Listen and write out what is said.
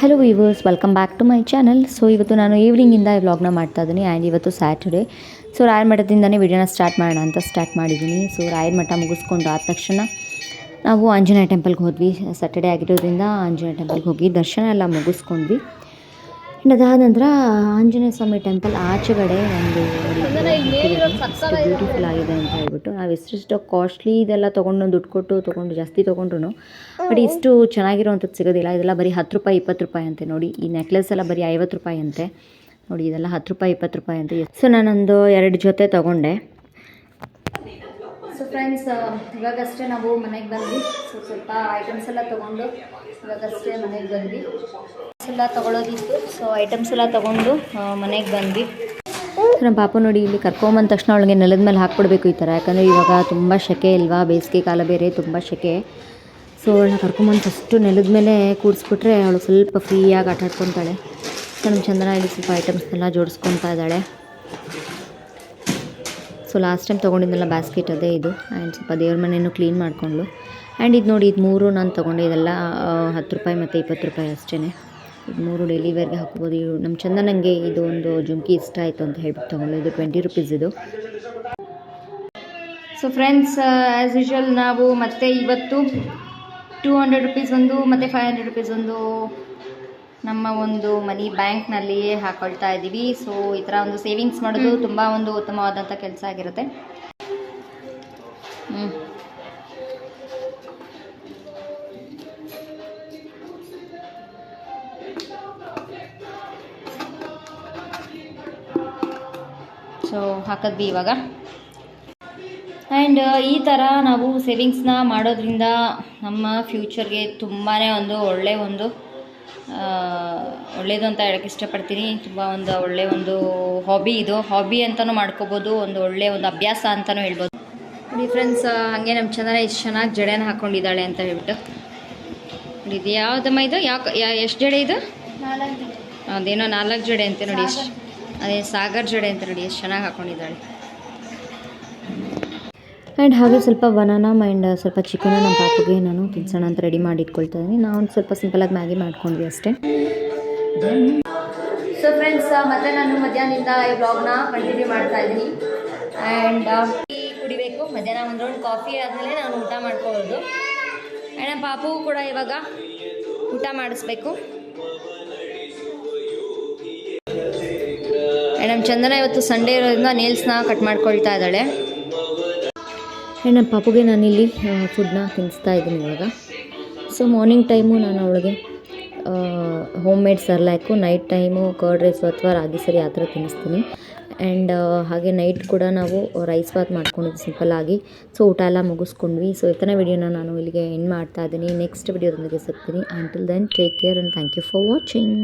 Hello viewers welcome back to my channel so ಇವತ್ತು ನಾನು ಈವ್ನಿಂಗಿಂದ ಈ ವ್ಲಾಗ್ನ ಮಾಡ್ತಾ ಇದ್ದೀನಿ ಆ್ಯಂಡ್ ಇವತ್ತು ಸ್ಯಾಟರ್ಡೆ ಸೊ ರಾಯರ ಮಠದಿಂದನೇ ವಿಡಿಯೋನ ಸ್ಟಾರ್ಟ್ ಮಾಡೋಣ ಅಂತ ಸ್ಟಾರ್ಟ್ ಮಾಡಿದ್ದೀನಿ ಸೊ ರಾಯರ ಮಠ ಮುಗಿಸ್ಕೊಂಡು ಆದ ತಕ್ಷಣ ನಾವು ಆಂಜನೇಯ ಟೆಂಪಲ್ಗೆ ಹೋದ್ವಿ. ಸ್ಯಾಟರ್ಡೆ ಆಗಿರೋದ್ರಿಂದ ಆಂಜನೇಯ ಟೆಂಪಲ್ಗೆ ಹೋಗಿ ದರ್ಶನ ಎಲ್ಲ ಮುಗಿಸ್ಕೊಂಡ್ವಿ. ಅದಾದ ನಂತರ ಆಂಜನೇಯ ಸ್ವಾಮಿ ಟೆಂಪಲ್ ಆಚೆಗಡೆ ಒಂದು ಬ್ಯೂಟಿಫುಲ್ ಆಗಿದೆ ಅಂತ ಹೇಳ್ಬಿಟ್ಟು ನಾವು ಎಷ್ಟೆಷ್ಟು ಕಾಸ್ಟ್ಲಿ ಇದೆಲ್ಲ ತೊಗೊಂಡು ದುಡ್ಡು ಕೊಟ್ಟು ತೊಗೊಂಡು ಜಾಸ್ತಿ ತೊಗೊಂಡ್ರು ಬಟ್ ಇಷ್ಟು ಚೆನ್ನಾಗಿರೋವಂಥದ್ದು ಸಿಗೋದಿಲ್ಲ. ಇದೆಲ್ಲ ಬರೀ ಹತ್ತು ರೂಪಾಯಿ ಇಪ್ಪತ್ತು ರೂಪಾಯಿ ಅಂತೆ ನೋಡಿ. ಈ ನೆಕ್ಲೆಸ್ ಎಲ್ಲ ಬರೀ ಐವತ್ತು ರೂಪಾಯಿ ಅಂತೆ. ನೋಡಿ ಇದೆಲ್ಲ ಹತ್ತು ರೂಪಾಯಿ ಇಪ್ಪತ್ತು ರೂಪಾಯಿ ಅಂತೆ. ಸೊ ನಾನೊಂದು ಎರಡು ಜೊತೆ ತೊಗೊಂಡೆ. ಸೊ ಫ್ರೆಂಡ್ಸ್ ಇವಾಗಷ್ಟೇ ನಾವು ಮನೆಗೆ ಬಂದ್ವಿ. ಸೊ ಸ್ವಲ್ಪ ಐಟಮ್ಸ್ ಎಲ್ಲ ತೊಗೊಂಡು ಇವಾಗಷ್ಟೇ ಮನೆಗೆ ಬಂದ್ವಿ. ಎಲ್ಲ ತಗೊಳ್ಳೋದಿತ್ತು ಸೊ ಐಟಮ್ಸ್ ಎಲ್ಲ ತಗೊಂಡು ಮನೆಗೆ ಬಂದ್ವಿ. ನಮ್ಮ ಪಾಪ ನೋಡಿ ಇಲ್ಲಿ ಕರ್ಕೊಂಬಂದ ತಕ್ಷಣ ಅವಳಿಗೆ ನೆಲದ ಮೇಲೆ ಹಾಕ್ಬಿಡ್ಬೇಕು ಈ ಥರ. ಯಾಕಂದರೆ ಇವಾಗ ತುಂಬ ಸೆಕೆ ಇಲ್ವಾ? ಬೇಸಿಗೆ ಕಾಲ ಬೇರೆ, ತುಂಬ ಸೆಕೆ ಸೊ ಅವಳನ್ನ ಕರ್ಕೊಂಬಂದು ಫಸ್ಟು ನೆಲದ ಮೇಲೆ ಕೂಡಿಸ್ಬಿಟ್ರೆ ಅವಳು ಸ್ವಲ್ಪ ಫ್ರೀಯಾಗಿ ಆಟ ಆಡ್ಕೊತಾಳೆ ಸೊ ನಮ್ಮ ಚಂದನ ಇಲ್ಲಿ ಸ್ವಲ್ಪ ಐಟಮ್ಸ್ನೆಲ್ಲ ಜೋಡಿಸ್ಕೊತಾ ಇದ್ದಾಳೆ. ಸೊ ಲಾಸ್ಟ್ ಟೈಮ್ ತೊಗೊಂಡಿದ್ದೆಲ್ಲ ಬ್ಯಾಸ್ಕೆಟ್ ಅದೇ ಇದು. ಆ್ಯಂಡ್ ಸ್ವಲ್ಪ ದೇವ್ರ ಮನೆಯೂ ಕ್ಲೀನ್ ಮಾಡಿಕೊಂಡು ಆ್ಯಂಡ್ ಇದು ನೋಡಿ, ಇದು ಮೂರು ನಾನು ತೊಗೊಂಡೆ. ಇದೆಲ್ಲ ಹತ್ತು ರೂಪಾಯಿ ಮತ್ತು ಇಪ್ಪತ್ತು ರೂಪಾಯಿ ಅಷ್ಟೇ ಇದು ಮೂರು ಡೈಲಿ ವೇರ್ಗೆ ಹಾಕ್ಬೋದು ನಮ್ಮ ಚಂದನಂಗೆ ಇದು ಒಂದು ಜುಮ್ಕಿ ಇಷ್ಟ ಆಯಿತು ಅಂತ ಹೇಳ್ಬಿಟ್ಟು ತೊಗೊಂಡು ಇದು ಟ್ವೆಂಟಿ ರುಪೀಸ್ ಇದು. ಸೊ ಫ್ರೆಂಡ್ಸ್ ಆ್ಯಸ್ ಯೂಶ್ವಲ್ ನಾವು ಮತ್ತೆ ಇವತ್ತು ಟೂ ಹಂಡ್ರೆಡ್ ರುಪೀಸ್ ಒಂದು ಮತ್ತು ಫೈವ್ ಹಂಡ್ರೆಡ್ ರುಪೀಸ್ ಒಂದು ನಮ್ಮ ಒಂದು ಮನಿ ಬ್ಯಾಂಕ್ನಲ್ಲಿಯೇ ಹಾಕೊಳ್ತಾ ಇದ್ದೀವಿ. ಸೊ ಈ ಥರ ಒಂದು ಸೇವಿಂಗ್ಸ್ ಮಾಡೋದು ತುಂಬ ಒಂದು ಉತ್ತಮವಾದಂಥ ಕೆಲಸ ಆಗಿರುತ್ತೆ. ಹ್ಞೂ ಸೊ ಹಾಕಿದ್ವಿ ಇವಾಗ. ಆ್ಯಂಡ್ ಈ ಥರ ನಾವು ಸೇವಿಂಗ್ಸ್ನ ಮಾಡೋದ್ರಿಂದ ನಮ್ಮ ಫ್ಯೂಚರ್ಗೆ ತುಂಬಾ ಒಂದು ಒಳ್ಳೆ ಒಂದು ಒಳ್ಳೆಯದು ಅಂತ ಹೇಳೋಕ್ಕೆ ಇಷ್ಟಪಡ್ತೀನಿ. ತುಂಬ ಒಂದು ಒಳ್ಳೆ ಒಂದು ಹಾಬಿ ಇದು. ಹಾಬಿ ಅಂತಲೂ ಮಾಡ್ಕೋಬೋದು. ಒಂದು ಒಳ್ಳೆ ಒಂದು ಅಭ್ಯಾಸ ಅಂತಲೂ ಹೇಳ್ಬೋದು. ನೋಡಿ ಫ್ರೆಂಡ್ಸ್ ಹಾಗೆ ನಮ್ಮ ಚಂದನ ಎಷ್ಟು ಚೆನ್ನಾಗಿ ಜಡೆನ ಹಾಕ್ಕೊಂಡಿದ್ದಾಳೆ ಅಂತ ಹೇಳ್ಬಿಟ್ಟು. ನೋಡಿ ಇದು ಯಾವುದಮ್ಮ ಇದು? ಯಾಕೆ ಯಾ ಎಷ್ಟು ಜಡೆ ಇದು? ಅದೇನೋ ನಾಲ್ಕು ಜಡೆ ಅಂತೆ ನೋಡಿ ಎಷ್ಟು. ಅದೇ ಸಾಗರ್ ಜಡೆ ಅಂತ ನೋಡಿ ಎಷ್ಟು ಚೆನ್ನಾಗಿ ಹಾಕೊಂಡಿದ್ದಾಳೆ. ಆ್ಯಂಡ್ ಹಾಗೆ ಸ್ವಲ್ಪ ಬನಾನಾ ಆ್ಯಂಡ್ ಸ್ವಲ್ಪ ಚಿಕನ್ ನಮ್ಮ ಪಾಪುಗೆ ನಾನು ತಿನ್ಸೋಣ ಅಂತ ರೆಡಿ ಮಾಡಿ ಇಟ್ಕೊಳ್ತಾ ಇದ್ದೀನಿ. ನಾವು ಒಂದು ಸ್ವಲ್ಪ ಸಿಂಪಲಾಗಿ ಮ್ಯಾಗಿ ಮಾಡ್ಕೊಂಡ್ವಿ ಅಷ್ಟೇ. ಸೊ ಫ್ರೆಂಡ್ಸ್ ಮತ್ತೆ ನಾನು ಮಧ್ಯಾಹ್ನದಿಂದ ಈ ಬ್ಲಾಗ್ನ ಕಂಟಿನ್ಯೂ ಮಾಡ್ತಾ ಇದ್ದೀನಿ. ಆ್ಯಂಡ್ ಟೀ ಕುಡಿಬೇಕು. ಮಧ್ಯಾಹ್ನ ಒಂದು ರೌಂಡ್ ಕಾಫಿ ಆದಮೇಲೆ ನಾನು ಊಟ ಮಾಡ್ಕೊಳ್ಳೋದು ಆ್ಯಂಡ್ ನಮ್ಮ ಪಾಪುಗೂ ಕೂಡ ಇವಾಗ ಊಟ ಮಾಡಿಸ್ಬೇಕು. ನಮ್ಮ ಚಂದನ ಇವತ್ತು ಸಂಡೇ ಇರೋದ್ರಿಂದ ನೇಲ್ಸ್ನ ಕಟ್ ಮಾಡ್ಕೊಳ್ತಾ ಇದ್ದಾಳೆ. ನಮ್ಮ ಪಾಪುಗೆ ನಾನಿಲ್ಲಿ ಫುಡ್ನ ತಿನ್ನಿಸ್ತಾ ಇದ್ದೀನಿ ಇವಾಗ. ಸೊ ಮಾರ್ನಿಂಗ್ ಟೈಮು ನಾನು ಅವಳಿಗೆ home made Cerelac night time curd rice ಅಥವಾ ರಾಗಿ ಸರಿ ಆ ಥರ ತಿನ್ನಿಸ್ತೀನಿ. ಆ್ಯಂಡ್ ಹಾಗೆ ನೈಟ್ ಕೂಡ ನಾವು ರೈಸ್ ಬಾತ್ ಮಾಡ್ಕೊಂಡಿದ್ವಿ ಸಿಂಪಲ್ಲಾಗಿ ಸೊ ಊಟ ಎಲ್ಲ ಮುಗಿಸ್ಕೊಂಡ್ವಿ. ಸೊ ಇತನ ವಿಡಿಯೋನ ನಾನು ಇಲ್ಲಿಗೆ ಎಂಡ್ ಮಾಡ್ತಾ ಇದ್ದೀನಿ. ನೆಕ್ಸ್ಟ್ ವಿಡಿಯೋದೊಂದಿಗೆ ಸಿಗ್ತೀನಿ. Until then take care and thank you for watching